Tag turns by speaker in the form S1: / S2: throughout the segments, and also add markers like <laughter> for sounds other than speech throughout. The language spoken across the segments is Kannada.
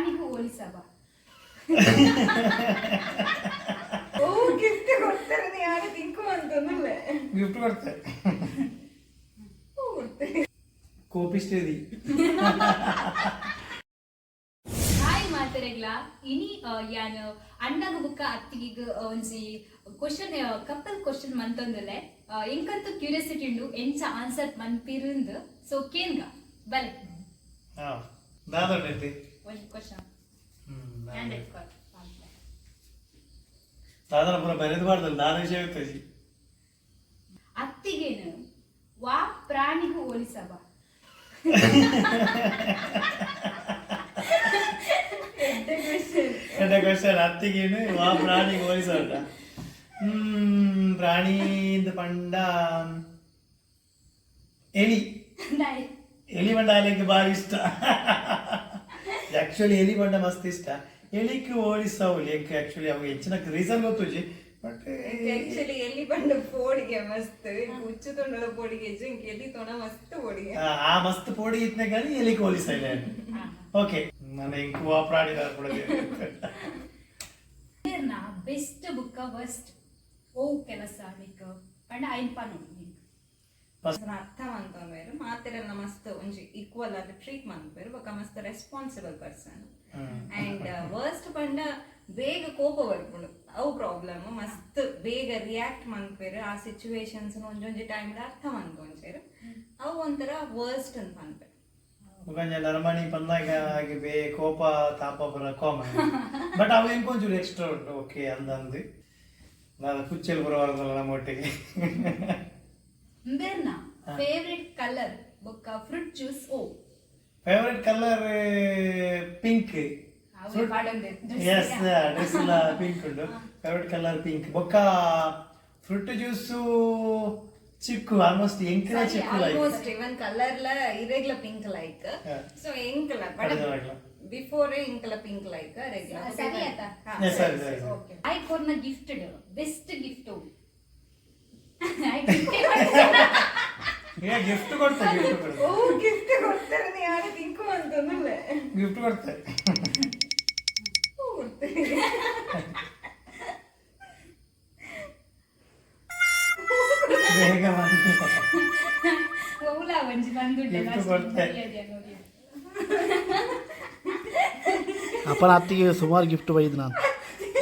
S1: ಪ್ರಾಣಿಗೂ ಹೋಲಿಸಬ <laughs>
S2: ಓ ಗಿಫ್ಟ್ ಕೊಡ್ತಾರೆ ನೀ ಯಾರು? ತಿಂಕು ಅಂತ
S3: ಗಿಫ್ಟ್ ಕೊಡ್ತಾರೆ. ಕೋಪಿಸ್ಟೇದಿ
S1: ಹಾಯ್ ಮಾತರೆಗ್ಲ. ಇನಿ ಯಾನ್ ಅಣ್ಣಗ ಬುಕ್ಕ ಅತ್ತಿಗೆ ಒಂಜಿ ಕ್ವಶನ್ ಕಪಲ್ ಕ್ವಶನ್ ಮಂತೊಂದುಲೆ. ಎಂಕಂತೂ ಕ್ಯೂರಿಯಾಸಿಟಿ ಉಂಡು ಎಂಚ ಆನ್ಸರ್ ಮನ್ಪಿರುಂದು ಸೊ ಕೇನ್ಗ ಬಲೆ.
S3: ಹಾ ದಾದೊಂಡೈತಿ ಸಾಧಾರಣ ಬರೆದು ಮಾಡ್ದಲ್ಲ ನಾನು ವಿಷಯ ಆಗ್ತದೆ
S1: ಅತ್ತಿಗೆನು ವಾ ಪ್ರಾಣಿಗೂ ಹೋಲಿಸಬ
S3: ಕ್ವಶನ್ ಅತ್ತಿಗೇನು ವಾ ಪ್ರಾಣಿಗೆ ಹೋಲಿಸೋಟ ಹ್ಮ್ ಪ್ರಾಣಿಯಿಂದ ಪಂಡ ಎಲಿ ಎಲಿ ಪಂಡ ಬಾರಿ ಇಷ್ಟ ಆಕ್ಚುಲಿ ಎಲಿ ಬಂಡ ಮಸ್ತ್ ಇಷ್ಟ. ಎಲಿಕ್ಕೆ ಓಡಿಸವು ಲೇಕ್ ಆಕ್ಚುಲಿ ಅವು ಹೆಚ್ಚಿನ ರೀಸನ್ ಗೊತ್ತುಜಿ ಬಟ್
S2: ಆಕ್ಚುಲಿ ಎಲ್ಲಿ ಬಂಡ ಪೋಡಿಗೆ ಮಸ್ತ್. ಹುಚ್ಚು ತೊಂಡಲ ಪೋಡಿಗೆ ಜಿಂಕ್ ಎಲ್ಲಿ ತೊಣ ಮಸ್ತ್ ಪೋಡಿಗೆ.
S3: ಆ ಮಸ್ತ್ ಪೋಡಿ ಇತ್ನೆ కానీ ಎಲ್ಲಿ ಹೋಲಿಸ ಇಲ್ಲ ಓಕೆ ನಾನು ಇಂಕು ಆ ಪ್ರಾಣಿ ಕೊಡಗೆ
S1: ಬೆಸ್ಟ್ ಬುಕ್ಕ ವರ್ಸ್ಟ್ ಓ ಕೆಲಸ ನಿಕ್ ಪಂಡ ಐನ್ ಪಾ ನೋಡಿ
S2: ಅರ್ಥ ಮಂತಂದ್ರೆ ಮಾತೆರೆಲ್ಲ ಮಸ್ತ್ ಒಂಜಿ ಈಕ್ವಲ್ ಆದ ಟ್ರೀಟ್ ಮಂತ್ಪೇರು ಬೊಕ ಮಸ್ತ್ ರೆಸ್ಪಾನ್ಸಿಬಲ್ ಪರ್ಸನ್ ಅಂಡ್ ವರ್ಸ್ಟ್ ಪಂಡ ಬೇಗ ಕೋಪ ಬರ್ಪುಂಡು ಅವು ಪ್ರಾಬ್ಲಮ್ ಮಸ್ತ್ ಬೇಗ ರಿಯಾಕ್ಟ್ ಮಂತ್ಪೇರು ಆ ಸಿಚುವೇಶನ್ಸ್ ಒಂಜೊಂಜಿ ಟೈಮ್ ಅರ್ಥ ಮಂತ್ಕೊಂಚೇರು ಅವು ಒಂಥರ ವರ್ಸ್ಟ್ ಅಂತ ಅನ್ಪೇರು
S3: ಮುಖಂಜ ನರಮಣಿ ಬಂದಾಗ ಹಾಗೆ ಬೇ ಕೋಪ ತಾಪ ಬರ ಕಾಮನ್ ಬಟ್ ಅವು ಇಂಕೊಂಚೂರು ಎಕ್ಸ್ಟ್ರಾ ಉಂಟು ಓಕೆ ಅಂದಂದು. ನಾನು ಕುಚ್ಚಲ್ ಬರುವಾರದಲ್ಲ ನಮ್ಮ ಒಟ್ಟಿಗೆ.
S1: ಬೇರ್ನ? ಫೇವ್ರೆಟ್ ಕಲರ್ ಬೊಕ್ಕ ಫ್ರೂಟ್ ಜ್ಯೂಸ್ ಓ
S3: ಫೇವ್ರೆಟ್ ಕಲರ್ ಪಿಂಕ್
S1: ಅವ್ರು ಪಾಡೊಂದೆ
S3: ಎಸ್ ಡ್ರೆಸ್ ಎಲ್ಲ ಪಿಂಕ್ ಉಂಟು ಫೇವ್ರೆಟ್ ಕಲರ್ ಪಿಂಕ್ ಬೊಕ್ಕ ಫ್ರೂಟ್ ಜ್ಯೂಸು ಚಿಕ್ಕು ಆಲ್ಮೋಸ್ಟ್ ಎಂಕಿನ ಚಿಕ್ಕು ಲೈಕ್
S2: ಆಲ್ಮೋಸ್ಟ್ ಇವನ್ ಕಲರ್ಲ ಇರೆಗ್ಲ ಪಿಂಕ್ ಲೈಕ್
S3: Yeah.
S2: ಸೊ ಎಂಕಲ
S3: ಅರ್ಧವಾಗ್ಲ.
S2: ಬಿಫೋರ್ ಇಂಕಲ ಪಿಂಕ್ ಲೈಕ್ ರೆಗ್ಯುಲರ್
S1: ಸರಿ ಆಯ್ತಾ?
S3: Yes, ಸರಿ, ಸರಿ, ಸರಿ.
S2: ಓಕೆ
S1: ಐ ಕೊರ್ನ ಗಿಫ್ಟೆಡ್ ಬೆಸ್ಟ್ ಗಿಫ್ಟ್
S3: ಈಗ ಗಿಫ್ಟ್ ಕೊಡ್ತೆ ಗಿಫ್ಟ್ ಕೊಡ್ತೆ
S2: ಓ ಗಿಫ್ಟ್ ಕೊಡ್ತಾರೆ ನೀ ಯಾರು ತಿಂಕು ಅಂತಂದ್ರೆ
S3: ಗಿಫ್ಟ್ ಕೊಡ್ತೆ ಬೇಗ ಮಾಡಿ
S1: ಓಲ ಒಂಜಿ ಬಂದುಂಡೆ
S3: Gift ಕೊಡ್ತೆ.
S1: ನೋಡಿ
S4: ಅಪ್ಪನ ಅತ್ತಿಗೆ ಸುಮಾರು ಗಿಫ್ಟ್ ಬೈದು ನಾನು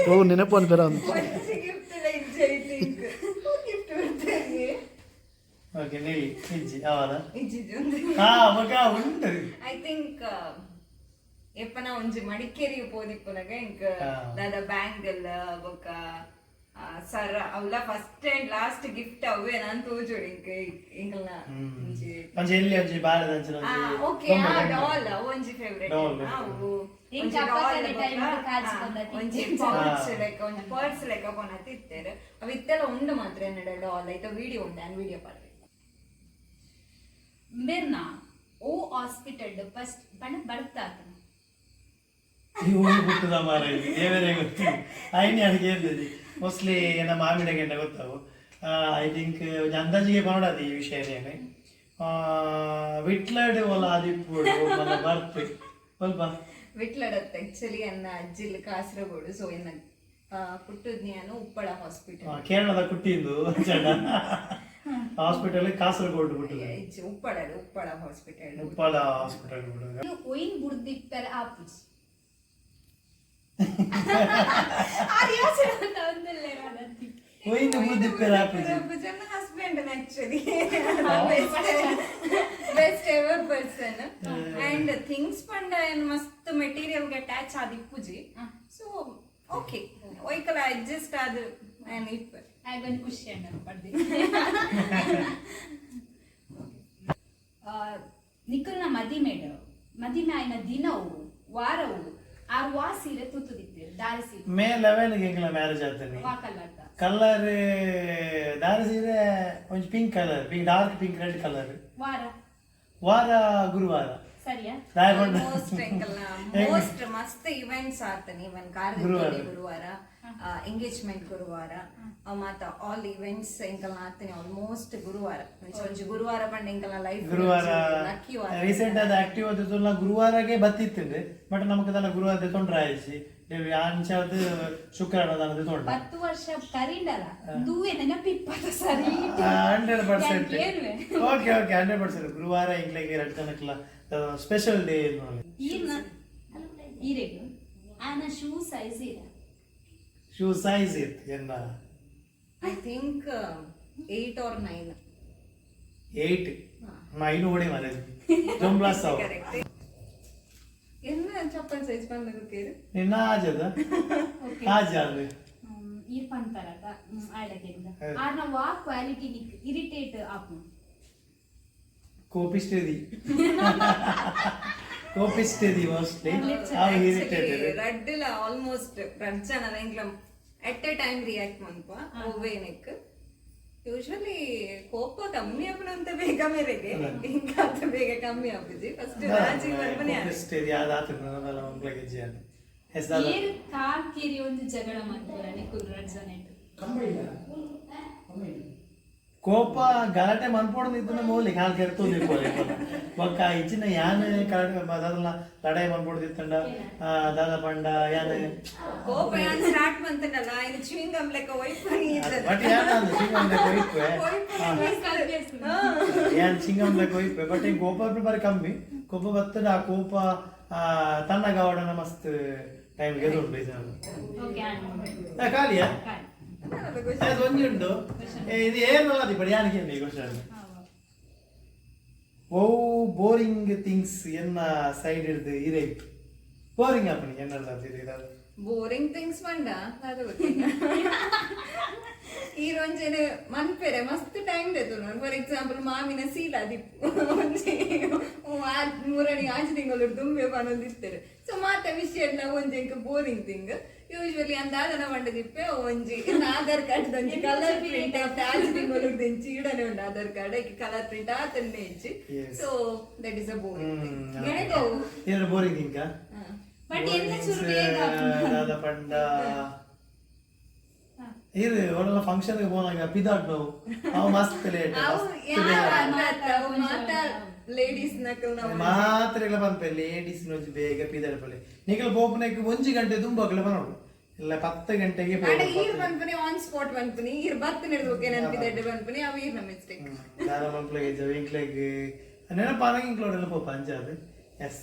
S4: ಓ ನೆನಪು ಅನ್ಬೇರ ಅಂತ
S2: ಒಂಚಿ ಗಿಫ್ಟ್ ಲೈಕ್ ಜೈ ತಿಂಕ್ ಗಿಫ್ಟ್ ಕೊಡ್ತಾರೆ
S3: ಓಕೆ ನೀ ಇಜ್ಜಿ ಅವರ
S2: ಇಜ್ಜಿಜು
S3: ಹಾ ಮಗ ಉಂಟು.
S2: ಐ ಥಿಂಕ್ ಎಪ್ಪನ ಒಂಜಿ ಮಡಿಕೇರಿ ಪೋದಿಪ್ಪುನಗ ಇಂಕ್
S3: ಹಾ.
S2: ದಾದ ಬ್ಯಾಂಗಲ್ ಬೊಕ ಆ, ಸರ ಅವಲ ಫಸ್ಟ್ ಅಂಡ್ ಲಾಸ್ಟ್ ಗಿಫ್ಟ್ ಅವೇ ನಾನು ತೋಜೋಡಿ ಇಂಕ್ ಇಂಕಲ್ನ ಒಂಜಿ.
S3: ಒಂಜಿ ಎಲ್ಲಿ ಒಂಜಿ? ಬಾರದ ಅಂಚಿನ
S2: ಆ, ಓಕೆ
S3: ಗೊಂಬೆ, ಗೊಂಬೆ.
S2: ಡಾಲ್ ಒಂಜಿ ಫೇವ್ರೆಟ್. ಅವು
S1: ಇಂಕ ಗೆ ಕಾಜ್ಕೊಂಡ
S2: ಆ, ಒಂಜಿ. ಲೆಕ್ಕ ಒಂಜಿ ಪರ್ಸ್ ಲೆಕ್ಕ ಕೊನ ತಿತ್ತೇರು ಅವು ಉಂಡು ಮಾತ್ರ ಎನ್ನಡ ಡಾಲ್ ಐತ ವಿಡಿಯೋ ಉಂಡು ಆನ್ ವಿಡಿಯೋ ಪಾಡ್ರೆ
S1: ಬೇರ್ನ ಓ ಹಾಸ್ಪಿಟಲ್ ಫಸ್ಟ್ ಬಣ್ಣ ಬರ್ತಾತ
S3: ಹುಟ್ಟದ ಮಾರ ದೇವರೇ ಗೊತ್ತು. ಐನಿ ಅಡಿಗೆ ಇರ್ತದೆ ಮೋಸ್ಟ್ಲಿ ನಮ್ಮ ಮಾಮಿಡ ಗೆಂಡ ಗೊತ್ತಾವು ಐ ಥಿಂಕ್ ಅಂದಾಜಿಗೆ ಮಾಡೋದು ಈ ವಿಷಯನೇ ವಿಟ್ಲಡ್ ಒಲ ಆದಿಪ್ಪುಡು ಮನ ಬರ್ತು. ಸ್ವಲ್ಪ
S2: ವಿಟ್ಲಡತ್ತ ಆಕ್ಚುಲಿ ಅನ್ನ ಅಜ್ಜಿಲ್ ಕಾಸರಗೋಡು ಸೊ ಏನ ಪುಟ್ಟದ್ ನಾನು ಉಪ್ಪಳ ಹಾಸ್ಪಿಟಲ್
S3: ಕೇರಳದ ಕುಟ್ಟಿಂದು ಜನ ಹಾಸ್ಪಿಟಲ್ ಕಾಸರಗೋಡು ಬಿಟ್ಟது
S2: ಉಪ್ಪಳ ಉಪ್ಪಳ ಹಾಸ್ಪಿಟಲ್
S3: ಉಪ್ಪಾಳ ಹಾಸ್ಪಿಟಲ್ ಬಿಡುದು
S1: ಇದು ಒಯಿನ್ ಬುಡ್ದಿಪ್ಪರ ಆಪುಜಿ
S3: ಒಯ್ದು ಮುದ್ದಿಪ್ಪೆರ ಹಾಪಿಸಿ
S2: ಜನ husband actually best ever person and things ಪಂಡ ಏನ್ ಮಸ್ತ್ ಮೆಟೀರಿಯಲ್ಗೆ ಅಟ್ಯಾಚ್ ಆದಿಪ್ಪುಜಿ ಸೊ ಓಕೆ ಒಯ್ಕಲ ಅಡ್ಜಸ್ಟ್ ಆದ ಏನ್ ಇಪ್ಪ
S1: ಆಗೊಂದು ಖುಷಿ ಅಣ್ಣ ಪಡ್ದಿ ನಿಖಲ್ನ ಮದಿಮೇಡ ಮದಿಮೆ ಆಯ್ನ ದಿನವು ವಾರವು ಆ ವಾ ಸೀರೆ ತುತ್ತುದಿತ್ತೇವೆ ದಾರಿಸಿ
S3: ಮೇ ಲೆವೆನ್ಗೆ ಹೆಂಗಿಲ್ಲ ಮ್ಯಾರೇಜ್ ಆತನಿ.
S1: ವಾ ಕಲ್ಲರ್ದ
S3: ಕಲರ್ ದಾರಿ ಸೀರೆ ಒಂಚು pink colour pink dark pink red colour
S1: ವಾರ.
S3: ವಾರ ಗುರುವಾರ.
S1: ಸರಿಯಾ?
S2: ಆಲ್ಮೋಸ್ಟ್ ಮೋಸ್ಟ್ ಮಸ್ತ್ ಇವೆಂಟ್ಸ್ ಆತನ ಇವನ್
S3: ಗುರುವಾರ.
S2: ಗುರುವಾರ. ಎಂಗೇಜ್ಮೆಂಟ್ ಗುರುವಾರ. ಆ, ಮಾತ ಆಲ್ ಇವೆಂಟ್ಸ್ ಎಂಕಲ್ ಆಗ್ತೀನಿ ಆಲ್ಮೋಸ್ಟ್ ಗುರುವಾರ. ಒಂಜಿ ಗುರುವಾರ ಪಂಡ ಎಂಕಲ್ ಲೈಫ್
S3: ಗುರುವಾರ ರೀಸೆಂಟ್ ಆದ ಆಕ್ಟಿವ್ ಆದ ತುಲ್ಲ ಗುರುವಾರಗೆ ಬತ್ತಿತ್ತುಂಡು ಬಟ್ ನಮಕ್ ತನ್ನ ಗುರುವಾರ ತೊಂದ್ರೆ ಆಯ್ಸಿ ಅಂಚಾದ ಶುಕ್ರವಾರ
S1: ಪತ್ತು ವರ್ಷ ಕರೀಂಡಲ್ಲ ದೂವೆ ನೆನಪಿಪ್ಪತ್ತ ಸರಿ
S3: hundred
S1: percent
S3: okay okay hundred percent ಗುರುವಾರ ಇಂಗ್ಲಿಗೆ ಎರಡು ಜನಕ್ಕೆಲ್ಲ ಸ್ಪೆಷಲ್ ಡೇ ನೋಡಿ
S1: ಈರ್ನ ಈರೆಗು ಆನ ಶೂ ಸೈಜ್ ಇರ
S3: ಶೂ ಸೈಜ್ ಇತ್ತು ಎನ್ನ
S2: I think eight or nine
S3: eight ಐನು ಓಡಿ ಮನೆ ಜೊಂಬ್ಲಾಸ್ ಅವ
S2: ಕರೆಕ್ಟ್ ಎನ್ನ ಚಪ್ಪಲ್ ಸೈಜ್ ಬಂದ ಕೇರು
S3: ನಿನ್ನ ಆಜದ ಆಜ ಅದು
S1: ಈರ್ ಪಂತರದ ಆಡಗೆಂದ
S3: ಹೌದು.
S1: ಆರ್ನ ವಾ ಕ್ವಾಲಿಟಿ ನಿಕ್ ಇರಿಟೇಟ್ ಆಪು
S3: ಕೋಪಿಸ್ಟೇದಿ ಕೋಪಿಸ್ಟೇದಿ ಮೋಸ್ಟ್ಲಿ ಅವು ಇರಿಟೇಟೆಡ್
S2: ರಡ್ಡಿಲ ಆಲ್ಮೋಸ್ಟ್ ರಡ್ಜನ ಎಂಕ್ಲಂ ಎಟ್ ಎ ಟೈಮ್ ರಿಯಾಕ್ಟ್ ಮನ್ಪ ಓವೇನಿಕ್ ಯೂಶಲಿ ಕೋಪ ಕಮ್ಮಿ ಅಂತ ಬೇಗ ಮೇರೆಗೆ. ಬೇಗ ಕಮ್ಮಿ ಆಪುಜಿ ಫಸ್ಟ್ ರಾಜಿ ಬರ್ಬನೆ
S3: ಕೋಪಿಸ್ಟೇದಿ ಅದಾತ ನನ್ನೆಲ್ಲ ಮಕ್ಕಳಿಗೆ ಜನ ಹೆಸರು
S1: ಏರ್ ಕಾರ್ ಕೇರಿ ಒಂದು ಜಗಳ ಮಾಡ್ತಾರೆ ಕುಲ್ರಡ್ ಜನೆಟ್
S3: ಕೋಪ ಗಲಾಟೆ ಮನ್ಪೋಡ್ ನಿಂತನ ಮೂಲಿಗೆ ಹಾಲು ಕೆರ್ತು ಬೊಕ್ಕ ಇಚ್ಚಿನ ಯಾನ್ ಕಾರಣ ಅದಲ್ಲ ಲಡಾಯಿ ಮನ್ಪೋಡ್ ಇತ್ತಂಡ ದಾದ ಪಂಡ ಯಾನ?
S2: ಕೋಪ ಯಾನ್ ಸ್ಟಾರ್ಟ್ ಬಂತನಲ್ಲ ಇದು ಚೂಯಿಂಗ್ ಗಮ್ ಲೆಕ್ಕ ವೈಫನಿ
S3: ಬಟ್ ಯಾನ್ ಅಂದ್ ಸಿಂಗಂ ಲೆಕ್ಕ ಹೋಯ್ಪೆ <laughs> ಯಾನ್ ಸಿಂಗಂ ಲೆಕ್ಕ ಬಟ್ ಈ ಕೋಪ ಬಾರಿ ಕಮ್ಮಿ. ಕೋಪ ಆ ಕೋಪ ಆ, ತನ್ನ ಗಾವಡನ ಮಸ್ತ್ ಟೈಮ್ ಗೆದುಂಡು ಬೇಜಾರು
S1: ಓಕೆ
S3: ಆ, ಖಾಲಿಯಾ?
S1: ಕಾಯ್
S3: ಅದು ಒಂದುಂಡು ಏ, ಇದು ಏನಲ್ಲ ಅದು ಬಡಿ ಯಾನಿಗೆ ಈ ಕ್ವಶನ್ ಓ ಬೋರಿಂಗ್ ಥಿಂಗ್ಸ್ ಎನ್ನ ಸೈಡ್ ಹಿಡ್ದು ಇರೇ ಬೋರಿಂಗ್ ಆಪಣಿ ಎನ್ನಲ್ಲ ಇದು
S2: ಬೋರಿಂಗ್ ಥಿಂಗ್ಸ್ ಮಂಡ ಅದು ಗೊತ್ತಿಲ್ಲ ಈ ರಂಜನೆ ಮನ್ಪೆರೆ ಮಸ್ತ್ ಟೈಮ್ ದೇತು ನೋಡಿ ಫಾರ್ ಎಕ್ಸಾಂಪಲ್ ಮಾವಿನ ಸೀಲ ದಿಪ್ಪು ಒಂಜಿ ಆ- ಮೂರನೇ ಆಂಜಿ ತಿಂಗಳು ದುಂಬೆ ಬನ್ನೊಂದಿತ್ತೇನೆ ಸೊ ಮಾತ ವಿಷಯ ಒಂಜಿ ಎಂಕ ಬೋರಿಂಗ್ ಥಿಂಗ್ ಯೂಶ್ವಲಿ ಅಂದಾದನ ಬಂಡ ದಿಪ್ಪೆ ಒಂಜಿ ಆಧಾರ್ ಕಾರ್ಡ್ ಒಂಜಿ ಕಲರ್ ಪ್ರಿಂಟ್ ಆತ ತಿಂಗಳು ದಿಂಚಿ ಇಡನೆ ಉಂಡು ಆಧಾರ್ ಕಾರ್ಡ್ ಕಲರ್ ಪ್ರಿಂಟ್ ಆತನ್ನೇ ಇಚ್ಚಿ so that is
S3: a
S2: boring
S3: thing boring ಇಂಕ
S1: but ಎಲ್ಲ ಚೂರು ಬೇಗ
S3: ದಾದ ಪಂಡ ಇದು ಒಳ್ಳೆ ಫಂಕ್ಷನ್ ಹೋದಾಗ ಪಿದಾಟ್ ನಾವು ಅವು ಮಸ್ತ್ ಲೇಟ್
S2: ಅವು
S3: ಮಸ್ತ್
S2: ಯಾವ
S3: ಬೇಗ.
S2: ಮಾತಾವು ಮಾತಾ ಲೇಡೀಸ್ ನಕಲ್ ನಾವು
S3: ಮಾತ್ರ ಇಲ್ಲ ಪನ್ಪೆ ಲೇಡೀಸ್ ನೋಜಿ ಬೇಗ ಪಿದಾಡ್ ಪಲ್ಲೆ ನಿಖಲ್ ಪೋಪನಕ್ಕೆ ಒಂಜಿ ಗಂಟೆ ತುಂಬಾಗಲೇ ಬರೋಡು ಇಲ್ಲ ಪತ್ತು ಗಂಟೆಗೆ
S2: ಆಡ ಈರ್ ಬಂದ್ಪನಿ ಆನ್ ಸ್ಪಾಟ್ ಬಂದ್ಪನಿ ಈರ್ ಬತ್ತ ನಡೆದೋಕೆ ನೆನಪಿದೆ ಬಂದ್ಪನಿ ಅವು ಈರ್ನ ಮಿಸ್ಟೇಕ್
S3: ದಾರ ಮಕ್ಳಿಗೆ ವಿಂಕ್ಲೆಗ್ ನೆನಪಾನಾಗ ಇಂಕ್ಲೋಡ್ ಎಲ್ಲ ಪೋಪ ಅಂಜಾದು ಎಸ್